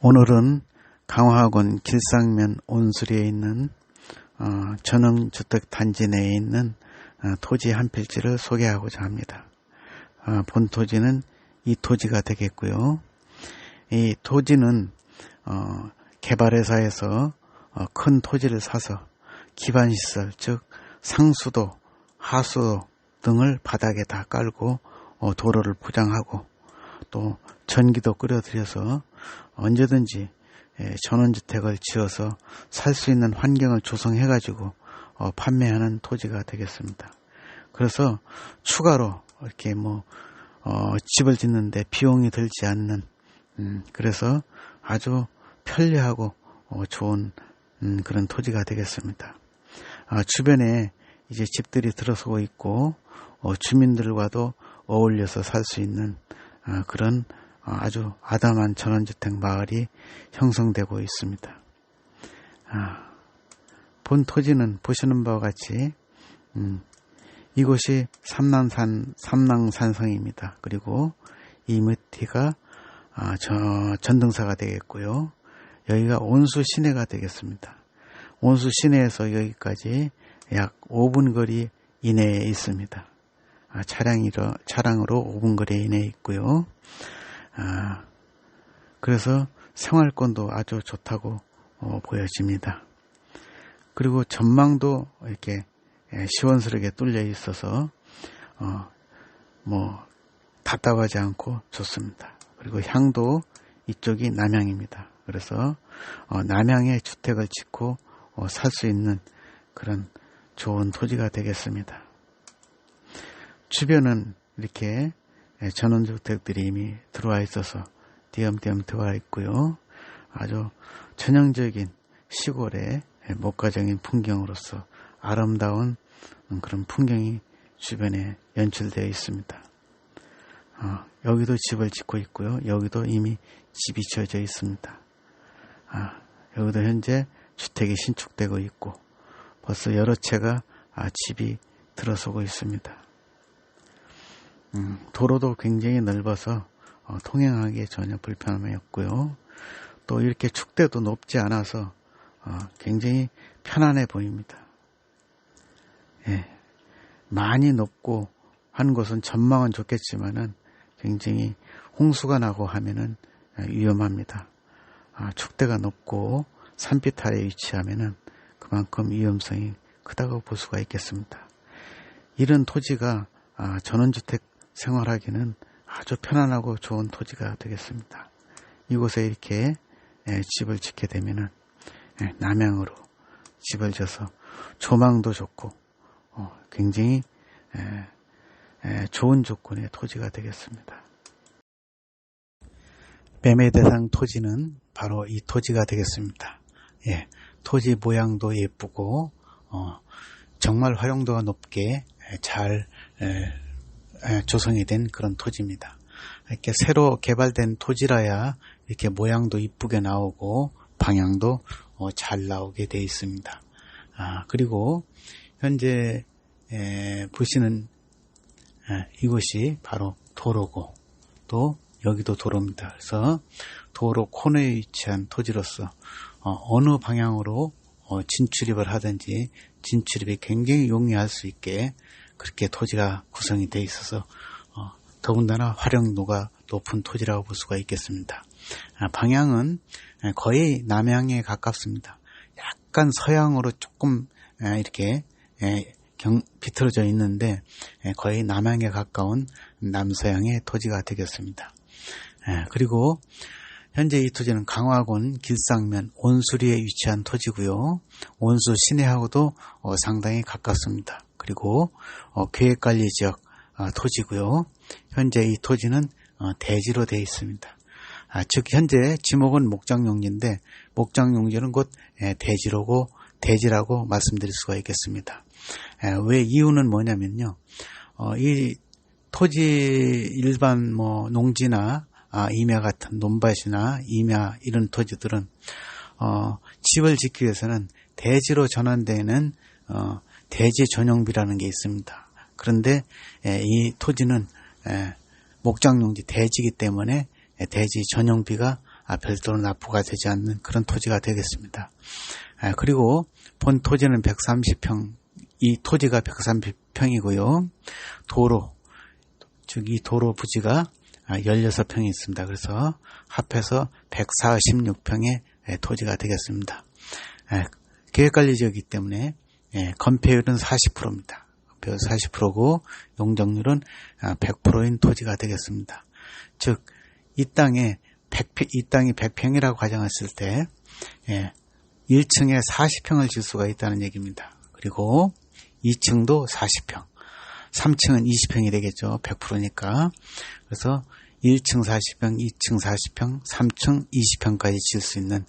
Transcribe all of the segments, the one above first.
오늘은 강화군 길상면 온수리에 있는 어, 전원주택 단지 내에 있는 어, 토지 한 필지를 소개하고자 합니다. 어, 본 토지는 이 토지가 되겠고요. 이 토지는 어, 개발회사에서 어, 큰 토지를 사서 기반시설 즉 상수도, 하수도 등을 바닥에 다 깔고 어, 도로를 포장하고 또 전기도 끌어들여서 언제든지 예, 전원주택을 지어서 살 수 있는 환경을 조성해 가지고 어, 판매하는 토지가 되겠습니다. 그래서 추가로 이렇게 뭐 어, 집을 짓는데 비용이 들지 않는 음, 그래서 아주 편리하고 어, 좋은 음, 그런 토지가 되겠습니다. 아, 주변에 이제 집들이 들어서고 있고 어, 주민들과도 어울려서 살 수 있는 어, 그런 어, 아주 아담한 전원주택 마을이 형성되고 있습니다. 아, 본 토지는 보시는 바와 같이 음, 이곳이 삼낭산 삼낭산성입니다. 그리고 이 밑이가 아, 저 전등사가 되겠고요. 여기가 온수 시내가 되겠습니다. 온수 시내에서 여기까지 약 5분 거리 이내에 있습니다. 아, 차량이로, 차량으로 5분 거리 이내에 있고요. 아, 그래서 생활권도 아주 좋다고 어, 보여집니다. 그리고 전망도 이렇게 예, 시원스럽게 뚫려 있어서 어, 뭐 답답하지 않고 좋습니다. 그리고 향도 이쪽이 남향입니다. 그래서 어, 남향에 주택을 짓고 어, 살수 있는 그런 좋은 토지가 되겠습니다. 주변은 이렇게 예, 전원주택들이 이미 들어와 있어서 띄엄띄엄 들어와 있고요. 아주 전형적인 시골의 예, 목가적인 풍경으로서 아름다운 그런 풍경이 주변에 연출되어 있습니다. 어, 여기도 집을 짓고 있고요. 여기도 이미 집이 지어져 있습니다. 아, 여기도 현재 주택이 신축되고 있고 벌써 여러 채가 아, 집이 들어서고 있습니다. 음, 도로도 굉장히 넓어서 어, 통행하기에 전혀 불편함이 없고요. 또 이렇게 축대도 높지 않아서 어, 굉장히 편안해 보입니다. 예, 많이 높고 한 곳은 전망은 좋겠지만은 굉장히 홍수가 나고 하면은 위험합니다. 아, 축대가 높고 아래 위치하면은 그만큼 위험성이 크다고 볼 수가 있겠습니다. 이런 토지가 아, 전원주택 생활하기는 아주 편안하고 좋은 토지가 되겠습니다. 이곳에 이렇게 예, 집을 짓게 되면은 예, 남향으로 집을 져서 조망도 좋고 어, 굉장히 예, 좋은 조건의 토지가 되겠습니다. 매매 대상 토지는 바로 이 토지가 되겠습니다. 예, 토지 모양도 예쁘고 어, 정말 활용도가 높게 잘 에, 조성이 된 그런 토지입니다. 이렇게 새로 개발된 토지라야 이렇게 모양도 이쁘게 나오고 방향도 어, 잘 나오게 되어 있습니다. 아, 그리고 현재 에, 보시는 에, 이곳이 바로 도로고 또 여기도 도로입니다. 그래서 도로 코너에 위치한 토지로서 어, 느 방향으로 어, 진출입을 하든지 진출입이 굉장히 용이할 수 있게 그렇게 토지가 구성이 되어 있어서 어, 더군다나 활용도가 높은 토지라고 볼 수가 있겠습니다. 아, 방향은 거의 남향에 가깝습니다. 약간 서양으로 조금 이렇게 경, 비틀어져 있는데 거의 남향에 가까운 남서양의 토지가 되겠습니다. 그리고 현재 이 토지는 강화군 길상면 온수리에 위치한 토지고요. 온수 시내하고도 어, 상당히 가깝습니다. 그리고 어, 계획관리 지역 어, 토지고요. 현재 이 토지는 대지로 되어 있습니다. 아, 즉 현재 지목은 목장용지인데 목장용지는 곧 대지로고 대지라고 말씀드릴 수가 있겠습니다. 왜 이유는 뭐냐면요. 이 토지 일반 뭐 농지나 아, 임야 같은 논밭이나 임야 이런 토지들은 어, 집을 짓기 위해서는 대지로 전환되는 어, 대지 전용비라는 게 있습니다. 그런데 에, 이 토지는 에, 목장용지 대지이기 때문에 대지 전용비가 아, 별도로 납부가 되지 않는 그런 토지가 되겠습니다. 아, 그리고 본 토지는 130평, 이 토지가 130평이고요. 도로, 즉 이 도로 부지가 16평이 아, 있습니다. 그래서 합해서 146평의 토지가 되겠습니다. 계획관리지역이기 때문에 건폐율은 40%입니다. 40%고 용적률은 100%인 아, 토지가 되겠습니다. 즉, 이 땅에 100, 이 땅이 100평이라고 가정했을 때, 1층에 40평을 질 수가 있다는 얘기입니다. 그리고 2층도 40평, 3층은 20평이 되겠죠. 100%니까. 그래서 1층 40평, 2층 40평, 3층 20평까지 질수 있는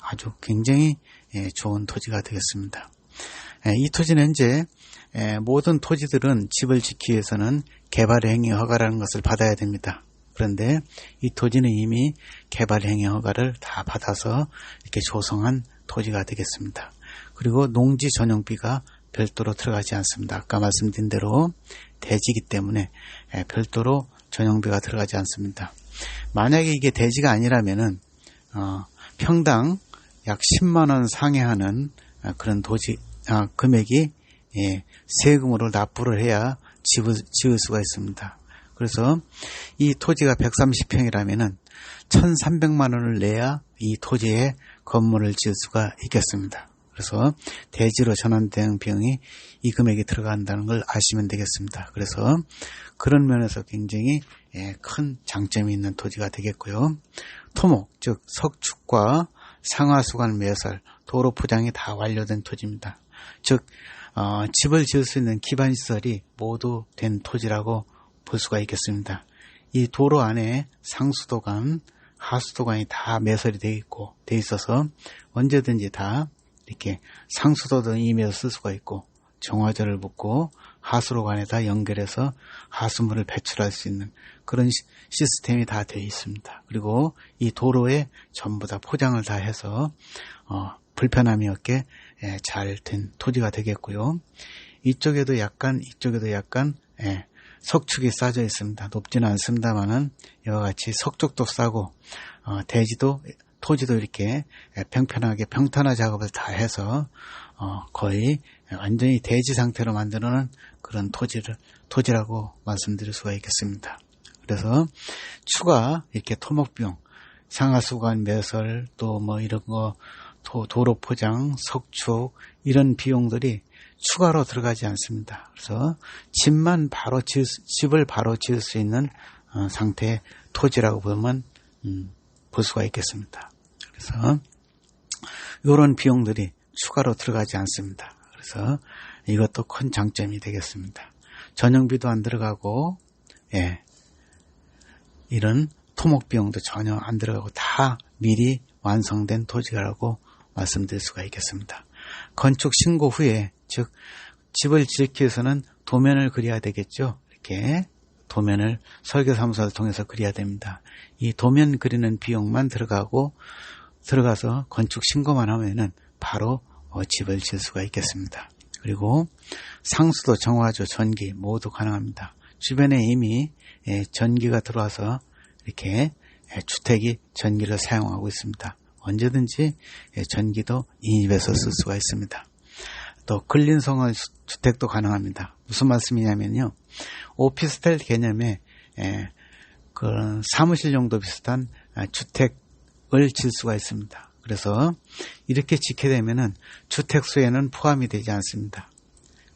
아주 굉장히 예, 좋은 토지가 되겠습니다. 예, 이 토지는 이제 예, 모든 토지들은 집을 짓기 위해서는 개발 행위 허가라는 것을 받아야 됩니다. 그런데 이 토지는 이미 개발 행위 허가를 다 받아서 이렇게 조성한 토지가 되겠습니다. 그리고 농지 전용비가 별도로 들어가지 않습니다. 아까 말씀드린 대로 대지기 때문에 별도로 전용비가 들어가지 않습니다. 만약에 이게 대지가 아니라면은 어, 평당 약 10만 원 상회하는 어, 그런 도지 아, 금액이 예, 세금으로 납부를 해야 집을 지을 수가 있습니다. 그래서 이 토지가 130평이라면은 1,300만 원을 내야 이 토지에 건물을 지을 수가 있겠습니다. 그래서 대지로 전환된 비용이 이 금액이 들어간다는 걸 아시면 되겠습니다. 그래서 그런 면에서 굉장히 예, 큰 장점이 있는 토지가 되겠고요. 토목, 즉 석축과 상하수관 매설, 도로 포장이 다 완료된 토지입니다. 즉 어, 집을 지을 수 있는 기반 시설이 모두 된 토지라고 볼 수가 있겠습니다. 이 도로 안에 상수도관, 하수도관이 다 매설이 되어 있고 돼 있어서 언제든지 다 이렇게 상수도든 임에서 쓸 수가 있고 정화제를 붓고 하수로관에다 연결해서 하수물을 배출할 수 있는 그런 시스템이 다 되어 있습니다. 그리고 이 도로에 전부 다 포장을 다 해서 어, 불편함이 없게 예, 잘된 토지가 되겠고요. 이쪽에도 약간 이쪽에도 약간 예, 석축이 쌓여 있습니다. 높지는 않습니다만은 이와 같이 석축도 싸고 어, 대지도 토지도 이렇게 평편하게 평탄화 작업을 다 해서 어, 거의 완전히 대지 상태로 만드는 그런 토지를 토지라고 말씀드릴 수가 있겠습니다. 그래서 추가 이렇게 토목비용, 상하수관 매설 또 뭐 이런 거 도, 도로 포장, 석축 이런 비용들이 추가로 들어가지 않습니다. 그래서 집만 바로 지을, 집을 바로 지을 수 있는 어, 상태의 토지라고 보면 음, 볼 수가 있겠습니다. 그래서 이런 비용들이 추가로 들어가지 않습니다. 그래서 이것도 큰 장점이 되겠습니다. 전용비도 안 들어가고 예, 이런 토목 비용도 전혀 안 들어가고 다 미리 완성된 토지라고 말씀드릴 수가 있겠습니다. 건축 신고 후에 즉 집을 짓기 위해서는 도면을 그려야 되겠죠. 이렇게 도면을 설계사무소를 통해서 그려야 됩니다. 이 도면 그리는 비용만 들어가고 들어가서 건축 신고만 하면은 바로 어, 집을 질 수가 있겠습니다. 그리고 상수도, 정화조, 전기 모두 가능합니다. 주변에 이미 예, 전기가 들어와서 이렇게 예, 주택이 전기를 사용하고 있습니다. 언제든지 예, 전기도 인입해서 쓸 수가 있습니다. 또 근린성을 주택도 가능합니다. 무슨 말씀이냐면요. 오피스텔 개념에 그런 사무실 정도 비슷한 아, 주택 을 질 수가 있습니다. 그래서 이렇게 짓게 되면은 주택 수에는 포함이 되지 않습니다.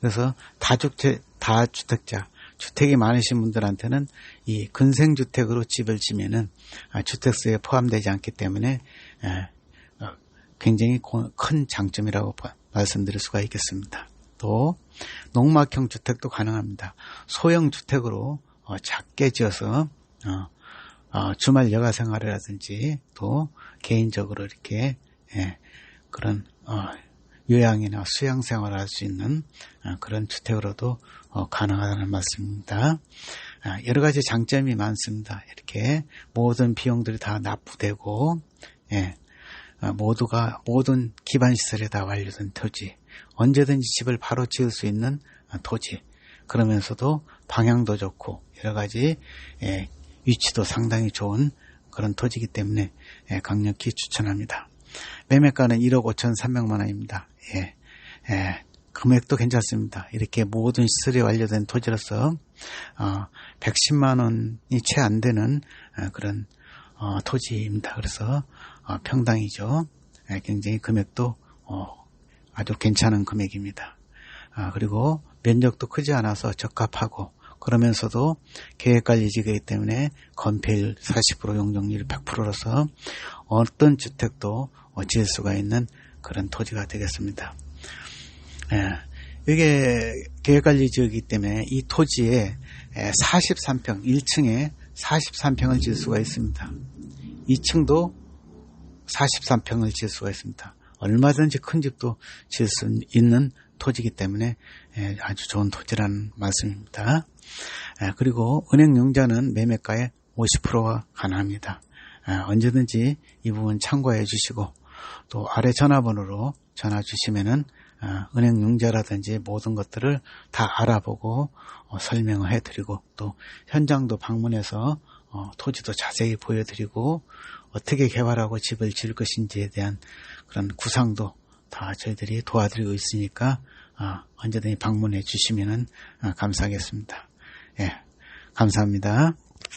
그래서 다주택, 다주택자, 주택이 많으신 분들한테는 이 근생주택으로 집을 지면은 아, 주택수에 포함되지 않기 때문에 어, 굉장히 큰 장점이라고 말씀드릴 수가 있겠습니다. 또 농막형 주택도 가능합니다. 소형 주택으로 어, 작게 지어서 어, 어, 주말 여가 생활이라든지 또 개인적으로 이렇게 예, 그런 어, 요양이나 수양 생활을 할 수 있는 어, 그런 주택으로도 어, 가능하다는 말씀입니다. 아, 여러 가지 장점이 많습니다. 이렇게 모든 비용들이 다 납부되고 예, 어, 모두가 모든 기반 시설이 다 완료된 토지, 언제든지 집을 바로 지을 수 있는 어, 토지. 그러면서도 방향도 좋고 여러 가지 예, 위치도 상당히 좋은 그런 토지이기 때문에 예, 강력히 추천합니다. 매매가는 1억 5천3백만 원입니다. 예, 예, 금액도 괜찮습니다. 이렇게 모든 시설이 완료된 토지로서 어, 110만 원이 채 안 되는 어, 그런 어, 토지입니다. 그래서 어, 평당이죠. 예, 굉장히 금액도 어, 아주 괜찮은 금액입니다. 아, 그리고 면적도 크지 않아서 적합하고 그러면서도 계획관 리지이기 때문에 건폐율 40% 용적률 100%로서 어떤 주택도 어, 지을 수가 있는 그런 토지가 되겠습니다. 예, 이게 계획관리 지역이기 때문에 이 토지에 43평, 1층에 43평을 지을 수가 있습니다. 2층도 43평을 지을 수가 있습니다. 얼마든지 큰 집도 지을 수 있는 토지이기 때문에 예, 아주 좋은 토지라는 말씀입니다. 예, 그리고 은행융자는 매매가의 50%가 가능합니다. 예, 언제든지 이 부분 참고해 주시고 또 아래 전화번호로 전화 주시면은 어, 은행 융자라든지 모든 것들을 다 알아보고 어, 설명을 해드리고 또 현장도 방문해서 어, 토지도 자세히 보여드리고 어떻게 개발하고 집을 지을 것인지에 대한 그런 구상도 다 저희들이 도와드리고 있으니까 언제든지 방문해 주시면 감사하겠습니다. 예, 감사합니다.